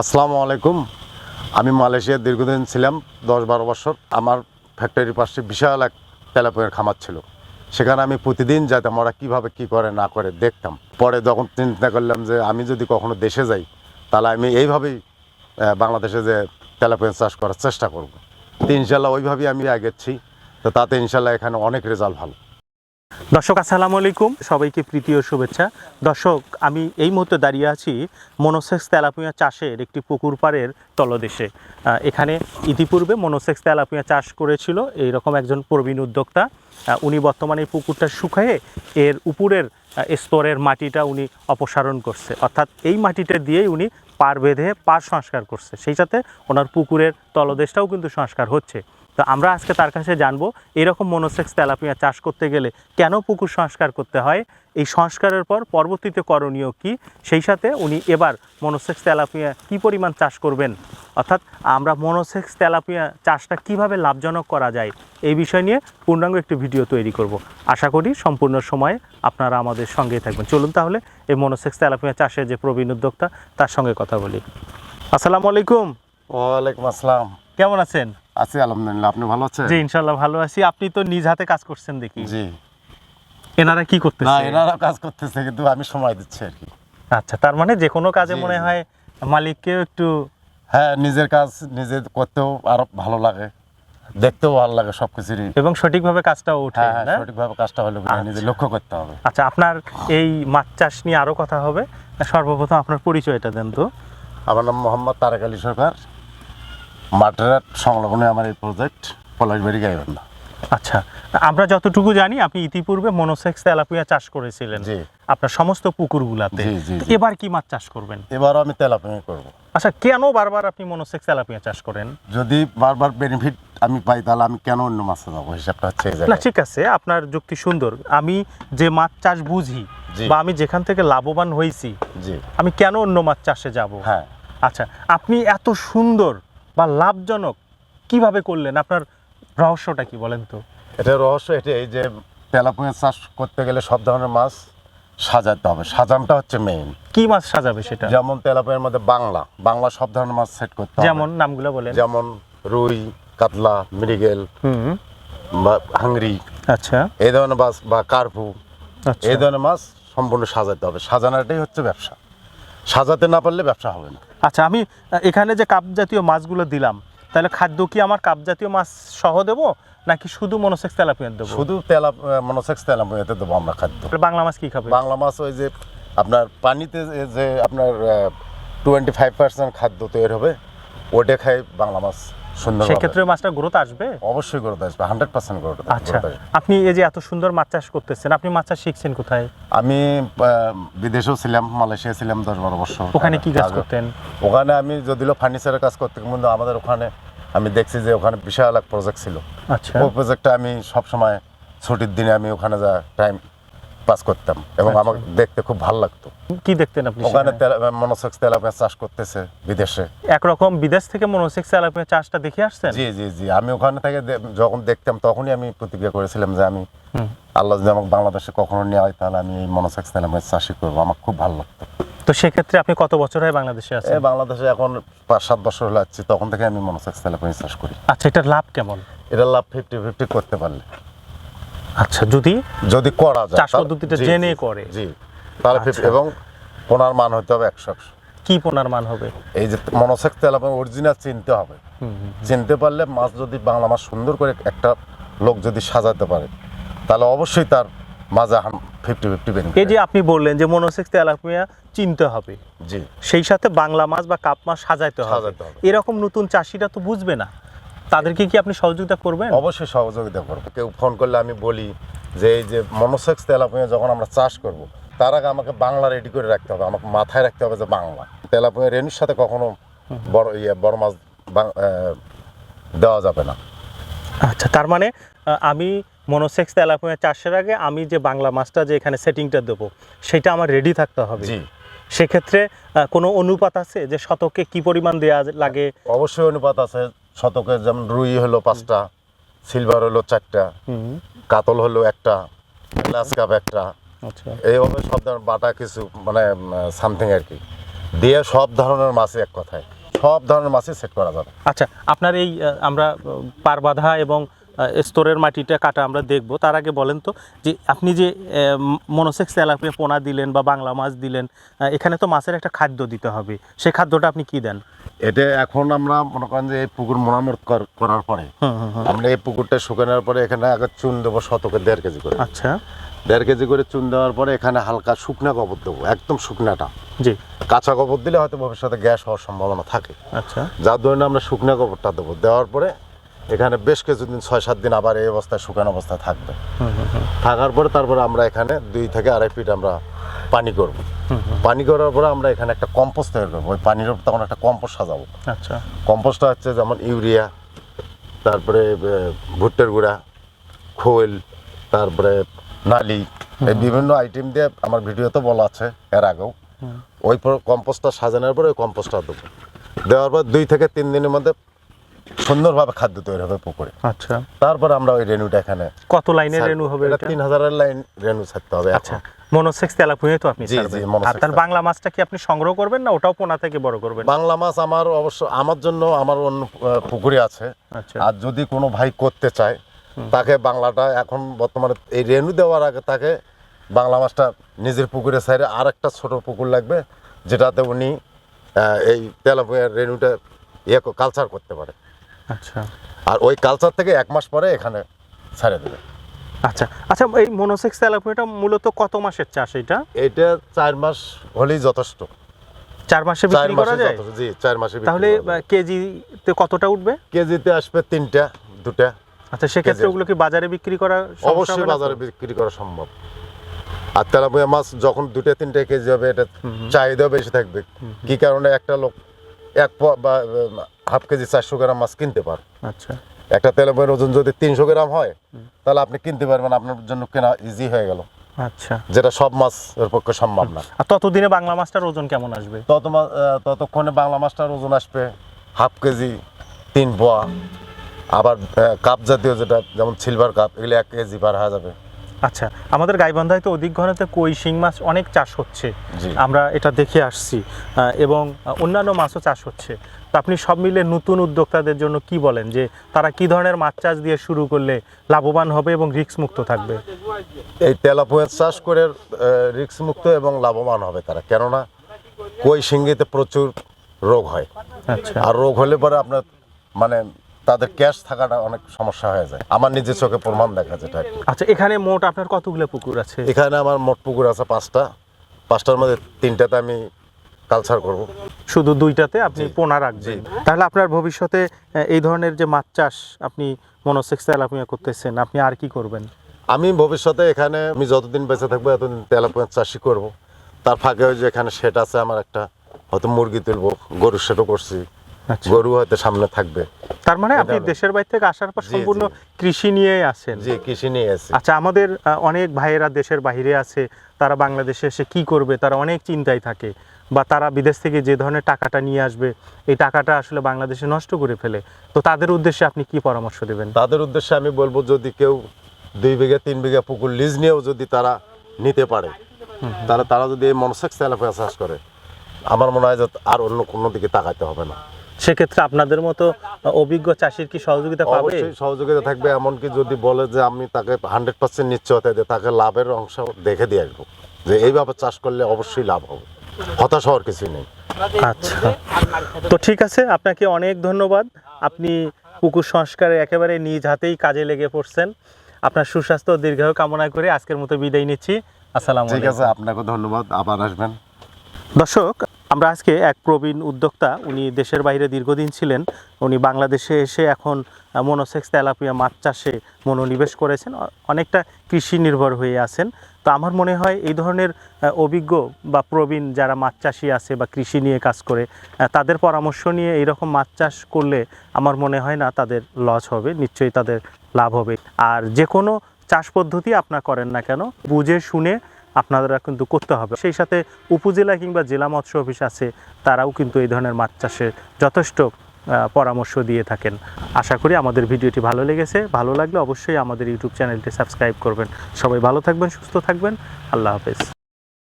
আসসালামু আলাইকুম। আমি মালয়েশিয়ায় দীর্ঘদিন ছিলাম, দশ বারো বছর। আমার ফ্যাক্টরির পাশে বিশাল এক তেলাপোয়ের খামার ছিল। সেখানে আমি প্রতিদিন যেতাম ওরা কীভাবে কী করে না করে দেখতাম। পরে যখন চিন্তা করলাম যে আমি যদি কখনো দেশে যাই, তাহলে আমি এইভাবেই বাংলাদেশে যে তেলাপোয়েন চাষ করার চেষ্টা করব। তো ইনশাল্লাহ ওইভাবেই আমি আগেছি তো তাতে ইনশাল্লাহ এখানে অনেক রেজাল্ট ভালো। দর্শক, আসসালামু আলাইকুম। সবাইকে প্রীতি ও শুভেচ্ছা। দর্শক, আমি এই মুহূর্তে দাঁড়িয়ে আছি মনোসেক্স তেলাপুয়া চাষের একটি পুকুর পাড়ের তলদেশে। এখানে ইতিপূর্বে মনোসেক্স তেলাপুয়া চাষ করেছিল এই রকম একজন প্রবীণ উদ্যোক্তা। উনি বর্তমানে এই পুকুরটা শুকায়ে এর উপরের স্তরের মাটিটা উনি অপসারণ করছে। অর্থাৎ এই মাটিটা দিয়েই উনি পার বেঁধে পার সংস্কার করছে। সেই সাথে ওনার পুকুরের তলদেশটাও কিন্তু সংস্কার হচ্ছে। তো আমরা আজকে তার কাছে জানব এরকম মনোসেক্স তেলাপিয়া চাষ করতে গেলে কেন পুকুর সংস্কার করতে হয় এই সংস্কারের পর পরবর্তীতে করণীয় কি সেই সাথে উনি এবার মনোসেক্স তেলাপিয়া কি পরিমাণ চাষ করবেন? অর্থাৎ আমরা মনোসেক্স তেলাপিয়া চাষটা কীভাবে লাভজনক করা যায় এই বিষয় নিয়ে পূর্ণাঙ্গ একটি ভিডিও তৈরি করব। আশা করি সম্পূর্ণ সময়ে আপনারা আমাদের সঙ্গেই থাকবেন। চলুন তাহলে এই মনোসেক্স তেলাপিয়া চাষের যে প্রবীণ উদ্যোক্তা তার সঙ্গে কথা বলি। আসসালামু আলাইকুম। ওয়ালাইকুম আসসালাম। কেমন আছেন? আছি আলহামদুলিল্লাহ। আপনি ভালো আছেন? জি ইনশাল্লাহ ভালো আছি। আপনি তো নিজ হাতে কাজ করছেন দেখি। জি। এনারা কি না এনারা কাজ করতেছে কিন্তু আমি সময় দিচ্ছি আর কি। আচ্ছা তার মানে যে কোনো কাজে মনে হয় মালিককেও একটু হ্যাঁ নিজের কাজ নিজে করতেও আরও ভালো লাগে। দেখতেও ভালো লাগে সব কিছুরই এবং সঠিকভাবে কাজটাও ওঠে হ্যাঁ হ্যাঁ সঠিকভাবে কাজটা হলে আচ্ছা। নিজে লক্ষ্য করতে হবে। আচ্ছা আপনার এই মাছ চাষ নিয়ে আরও কথা হবে। সর্বপ্রথম আপনার পরিচয়টা দেন তো। আমার নাম মোহাম্মদ তারেক আলী সরকার। মাঠেরাট সংলগ্নে আমার এই প্রজেক্ট পলাশবাড়ি গাইবান্ধা। আচ্ছা আমরা যতটুকু জানি আপনি ইতিপূর্বে মনোসেক্স তেলাপিয়া চাষ করেছিলেন। জি। আপনার সমস্ত পুকুরগুলাতে। এবার কি মাছ চাষ করবেন? এবারও আমি তেলাপিয়া করব। আচ্ছা কেন বারবার আপনি মনোসেক্স তেলাপিয়া চাষ করেন? যদি বারবার বেনিফিট আমি পাই তাহলে আমি কেন অন্য মাছে যাব? হিসাবটা হচ্ছে না ঠিক আছে আপনার যুক্তি সুন্দর। আমি যে মাছ চাষ বুঝি বা আমি যেখান থেকে লাভবান হয়েছি জি। আমি কেন অন্য মাছ চাষে যাব? হ্যাঁ। আচ্ছা আপনি এত সুন্দর বা লাভজনক কীভাবে করলেন? আপনার রহস্যটা কি বলেন তো? এটা রহস্য এটাই যে তেলাপিয়া চাষ করতে গেলে সব ধরনের মাছ সাজাতে হবে। সাজানটা হচ্ছে মেইন কি মাছ সাজাবে সেটা? যেমন তেলাপিয়ার মধ্যে বাংলা। বাংলা সব ধরনের মাছ সেট করতে হবে। যেমন নামগুলো বলেন। যেমন রুই কাতলা মৃগেল বা হাংরি। আচ্ছা। এই ধরনের মাছ বা কার্পু। আচ্ছা। এই ধরনের মাছ সম্পূর্ণ সাজাতে হবে। সাজানোটাই হচ্ছে ব্যবসা। সাজাতে না পারলে ব্যবসা হবে না। আচ্ছা আমি এখানে যে কাপ জাতীয় মাছগুলো দিলাম তাহলে খাদ্য কি আমার কাপ জাতীয় মাছ সহ দেবো নাকি শুধু মনোসেক্স তেলাপিয়া দেবো? শুধু তেলা মনোসেক্স তেলাপিয়াতে দেবো আমরা খাদ্য। বাংলা মাছ কি খাবে? বাংলা মাছ ওই যে আপনার পানিতে যে- যে আপনার টোয়েন্টি ফাইভ পার্সেন্ট খাদ্য তৈরি হবে ওটা খাই বাংলা মাছ। সুন্দর সেক্ষেত্রে মাছটা গ্রোথ আসবে? অবশ্যই গ্রোথ আসবে হান্ড্রেড পার্সেন্ট গ্রোথ আচ্ছা। আপনি এই যে এত সুন্দর মাছ চাষ করতেছেন আপনি মাছ চাষ শিখছেন কোথায়? আমি বিদেশেও ছিলাম মালয়েশিয়া ছিলাম দশ বারো বছর। ওখানে কি কাজ করতেন? ওখানে আমি যদিও ফার্নিচারের কাজ করতে কিন্তু আমাদের ওখানে আমি দেখছি যে ওখানে বিশাল এক প্রজেক্ট ছিল। আচ্ছা। ওই প্রজেক্টটা আমি সবসময় ছুটির দিনে আমি ওখানে যা টাইম পাস করতাম এবং আচ্ছা। আমার দেখতে খুব ভালো লাগতো। কি দেখতেন আপনি ওখানে মনোসেক্স তেলাপিয়া চাষ করতেছে বিদেশে। একরকম বিদেশ থেকে মনোসেক্স তেলাপিয়া চাষটা দেখে আসছেন? জি জি জি। আমি ওখানে থেকে যখন দেখতাম তখনই আমি প্রতিজ্ঞা করেছিলাম যে আমি আল্লাহ যদি আমাকে বাংলাদেশে কখনো নিয়ে হয় তাহলে আমি এই মনোসেক্স তেলাপিয়া চাষই করব। আমার খুব ভালো লাগতো। তো সেক্ষেত্রে আপনি কত বছর হয় বাংলাদেশে আছেন? বাংলাদেশে এখন পাঁচ সাত বছর হলে যাচ্ছি তখন থেকে আমি মনোসেক্স তেলাপিয়া চাষ করি। আচ্ছা এটার লাভ কেমন? এটা লাভ ফিফটি ফিফটি করতে পারলে। আচ্ছা যদি যদি করা যায় চাষ পদ্ধতিটা জেনে করে। জি তাহলে 50 আচ্ছা। এবং পোনার মান হতে হবে একশো একশো কি পোনার মান হবে এই যে মনোসেক্স তেলাপিয়া অরিজিনাল চিনতে হবে। চিনতে পারলে মাছ যদি বাংলা মাছ সুন্দর করে একটা লোক যদি সাজাতে পারে তাহলে অবশ্যই তার মাঝে ফিফটি ফিফটি এই যে আপনি বললেন যে মনোসেক্স তেলাপিয়া চিনতে হবে জি সেই সাথে বাংলা মাছ বা কাপ মাছ সাজাইতে হবে। এরকম নতুন চাষিরা তো বুঝবে না তাদেরকে কি আপনি সহযোগিতা করবেন? অবশ্যই সহযোগিতা করব। কেউ ফোন করলে আমি বলি যে এই যে মনোসেক্স তেলাপিয়া যখন আমরা চাষ করব তার আগে আমাকে বাংলা রেডি করে রাখতে হবে। আমাকে মাথায় রাখতে হবে যে বাংলা। তেলাপিয়া রেনুর সাথে কখনো বড় ইয়ে বড় মাছ দেওয়া যাবে না। আচ্ছা তার মানে আমি মনোসেক্স তেলাপিয়া চাষের আগে আমি যে বাংলা মাছটা যে এখানে সেটিংটা দেবো সেটা আমার রেডি থাকতে হবে। জি। সেক্ষেত্রে কোনো অনুপাত আছে যে শতকে কি পরিমাণ দেওয়া লাগে? অবশ্যই অনুপাত আছে। শতকে যেমন রুই হলো পাঁচটা সিলভার হলো চারটা কাতল হলো একটা গ্লাস কাপ একটা। আচ্ছা। এইভাবে সব ধরনের বাটা কিছু মানে সামথিং আর কি। দিয়ে সব ধরনের মাছ এক কথায়। সব ধরনের মাছই সেট করা যাবে। আচ্ছা আপনার এই আমরা পার বাঁধা এবং স্তরের মাটিটা কাটা আমরা দেখব। তার আগে বলেন তো যে আপনি যে মনোসেক্স তেলাপিয়া পোনা দিলেন বা বাংলা মাছ দিলেন এখানে তো মাছের একটা খাদ্য দিতে হবে। সেই খাদ্যটা আপনি কি দেন? এটা এখন আমরা মনে করেন যে এই পুকুর মোনামত কর- করার পরে। আমরা এই পুকুরটা শুকানোর পরে এখানে আগে চুন দেবো শতকে দেড় কেজি করে। আচ্ছা। দেড় কেজি করে চুন দেওয়ার পরে এখানে হালকা শুকনা গোবর দেবো একদম শুকনাটা। জি। কাঁচা গোবর দিলে হয়তো ভবিষ্যতে গ্যাস হওয়ার সম্ভাবনা থাকে। আচ্ছা। যার ধরুন আমরা শুকনা গোবরটা দেবো। দেওয়ার পরে এখানে বেশ কিছুদিন ছয় সাত দিন আবার এই অবস্থায় শুকানো অবস্থায় থাকবে। থাকার পরে তারপরে আমরা এখানে দুই থেকে আড়াই ফিট আমরা পানি করব। পানি করার পরে আমরা এখানে একটা কম্পোস্ট তৈরি করব। ওই পানির উপর তখন একটা কম্পোস্ট সাজাবো। আচ্ছা। কম্পোস্টটা হচ্ছে যেমন ইউরিয়া তারপরে ভুট্টার গুঁড়া খোল তারপরে নালি এই বিভিন্ন আইটেম দিয়ে আমার ভিডিওতে বলা আছে এর আগেও। ওই পর কম্পোস্টটা সাজানোর পরে ওই কম্পোস্টটা দেবো। দেওয়ার পর দুই থেকে তিন দিনের মধ্যে সুন্দরভাবে খাদ্য তৈরি হবে পুকুরে। আচ্ছা। তারপর আমরা ওই রেনুটা এখানে কত লাইনের রেনু হবে এটা তিন হাজারের লাইন রেনু ছাড়তে হবে আচ্ছা। মনোসেক্স তেলাপুয়ে তো আপনি ছাড়বেন। আর তার বাংলা মাছটা কি আপনি সংগ্রহ করবেন না ওটাও পোনা থেকে বড় করবেন? বাংলা মাছ আমার অবশ্য আমার জন্য আমার অন্য পুকুরে আছে। আচ্ছা। আর যদি কোনো ভাই করতে চায় তাকে বাংলাটা এখন বর্তমানে এই রেনু দেওয়ার আগে তাকে বাংলা মাছটা নিজের পুকুরে সাইডে আর একটা ছোট পুকুর লাগবে যেটাতে উনি এই তেলাপুয়ার রেনুটা ইয়ে কালচার করতে পারে। আচ্ছা। আর ওই কালচার থেকে এক মাস পরে এখানে ছেড়ে দেবে। আচ্ছা আচ্ছা এই মনোসেক্স তেলাপুয়াটা মূলত কত মাসের চাষ এটা? এইটা চার মাস হলেই যথেষ্ট। চার মাসে বিক্রি করা যায়? জি চার মাসে তাহলে। কেজিতে কতটা উঠবে? কেজিতে আসবে তিনটা দুটা। আচ্ছা সেক্ষেত্রে ওগুলো কি বাজারে বিক্রি করা অবশ্যই? বাজারে বিক্রি করা সম্ভব। আর তেলাপিয়া মাছ যখন দুটো তিনটে কেজি হবে এটা চাহিদা বেশি থাকবে। কি কারণে একটা লোক এক বা হাফ কেজি চারশো গ্রাম মাছ কিনতে পারে। আচ্ছা। একটা তেলাপিয়ার ওজন যদি তিনশো গ্রাম হয় তাহলে আপনি কিনতে পারবেন আপনার জন্য কেনা ইজি হয়ে গেল। আচ্ছা। যেটা সব মাছ এর পক্ষে সম্ভব না। আর ততদিনে বাংলা মাছটার ওজন কেমন আসবে? তত ততক্ষণে বাংলা মাছটার ওজন আসবে হাফ কেজি তিন পোয়া। আবার কাপ জাতীয় যেটা যেমন সিলভার কাপ এগুলো এক কেজি পার হয়ে যাবে। আচ্ছা আমাদের গাইবান্ধায় তো অধিক ঘনতে কই শিং মাছ অনেক চাষ হচ্ছে। আমরা এটা দেখে আসছি এবং অন্যান্য মাছও চাষ হচ্ছে। তো আপনি সব মিলে নতুন উদ্যোক্তাদের জন্য কি বলেন যে তারা কি ধরনের মাছ চাষ দিয়ে শুরু করলে লাভবান হবে এবং রিস্ক মুক্ত থাকবে? এই তেলাপুয়ের চাষ করে রিস্ক মুক্ত এবং লাভবান হবে তারা। কেননা কই শিঙ্গিতে প্রচুর রোগ হয়। আচ্ছা। আর রোগ হলে পরে আপনার মানে তাদের ক্যাশ থাকাটা অনেক সমস্যা হয়ে যায়। আমার নিজের চোখে প্রমাণ দেখা যেটা আচ্ছা এখানে মোট আপনার কতগুলো পুকুর আছে? এখানে আমার মোট পুকুর আছে পাঁচটা। পাঁচটার মধ্যে তিনটাতে আমি কালচার করব। শুধু দুইটাতে আপনি পোনা রাখবেন। তাহলে আপনার ভবিষ্যতে এই ধরনের যে মাছ চাষ আপনি মনোসেক্স তেলাপিয়া করতেছেন আপনি আর কি করবেন? আমি ভবিষ্যতে এখানে আমি যতদিন বেঁচে থাকব এতদিন তেলাপুয়ের চাষই করব। তার ফাঁকে ওই যে এখানে সেট আছে আমার একটা হয়তো মুরগি তুলবো গরুর সেটও করছি। গরু হয়তো সামনে থাকবে। তার মানে আপনি দেশের বাইরে থেকে আসার পর সম্পূর্ণ কৃষি নিয়েই আছেন। জি কৃষি নিয়ে এসেছি আচ্ছা আমাদের অনেক ভাইয়েরা দেশের বাইরে আছে তারা বাংলাদেশে এসে কি করবে তারা অনেক চিন্তায় থাকে বা তারা বিদেশ থেকে যে ধরনের টাকাটা নিয়ে আসবে এই টাকাটা আসলে বাংলাদেশে নষ্ট করে ফেলে। তো তাদের উদ্দেশ্যে আপনি কি পরামর্শ দেবেন? তাদের উদ্দেশ্যে আমি বলব যদি কেউ দুই বিঘা তিন বিঘা পুকুর লিজ নিয়েও যদি তারা নিতে পারে তাহলে তারা যদি এই মনসেক্স তেলাপিয়া চাষ করে আমার মনে হয় যে আর অন্য কোনো দিকে তাকাইতে হবে না। সেক্ষেত্রে আপনাদের মতো অভিজ্ঞ চাষির কি সহযোগিতা পাবে? সহযোগিতা থাকবে এমনকি যদি বলে যে আমি তাকে হান্ড্রেড পার্সেন্ট নিশ্চয়তা দিয়ে তাকে লাভের অংশ দেখে দিয়ে আসব যে এইভাবে চাষ করলে অবশ্যই লাভ হবে। হতাশ হওয়ার কিছুই নেই। আচ্ছা। তো ঠিক আছে আপনাকে অনেক ধন্যবাদ। আপনি পুকুর সংস্কারে একেবারে নিজ হাতেই কাজে লেগে পড়ছেন। আপনার সুস্বাস্থ্য দীর্ঘায়ু কামনা করে আজকের মতো বিদায় নিচ্ছি। আসসালামু ঠিক আছে আপনাকে ধন্যবাদ। আবার আসবেন। দর্শক আমরা আজকে এক প্রবীণ উদ্যোক্তা, উনি দেশের বাইরে দীর্ঘদিন ছিলেন, উনি বাংলাদেশে এসে এখন মনোসেক্স তেলাপিয়া মাছ চাষে মনোনিবেশ করেছেন অনেকটা কৃষি নির্ভর হয়ে আছেন। তো আমার মনে হয় এই ধরনের অভিজ্ঞ বা প্রবীণ যারা মাছ চাষি আছে বা কৃষি নিয়ে কাজ করে তাদের পরামর্শ নিয়ে এইরকম মাছ চাষ করলে আমার মনে হয় না তাদের লস হবে, নিশ্চয়ই তাদের লাভ হবে। আর যে কোনো চাষ পদ্ধতি আপনার করেন না কেন, বুঝে শুনে আপনারা কিন্তু করতে হবে। সেই সাথে উপজেলা কিংবা জেলা মৎস্য অফিস আছে, তারাও কিন্তু এই ধরনের মাছ চাষের যথেষ্ট পরামর্শ দিয়ে থাকেন। আশা করি আমাদের ভিডিওটি ভালো লেগেছে। ভালো লাগলে অবশ্যই আমাদের ইউটিউব চ্যানেলটি সাবস্ক্রাইব করবেন। সবাই ভালো থাকবেন, সুস্থ থাকবেন। আল্লাহ হাফেজ।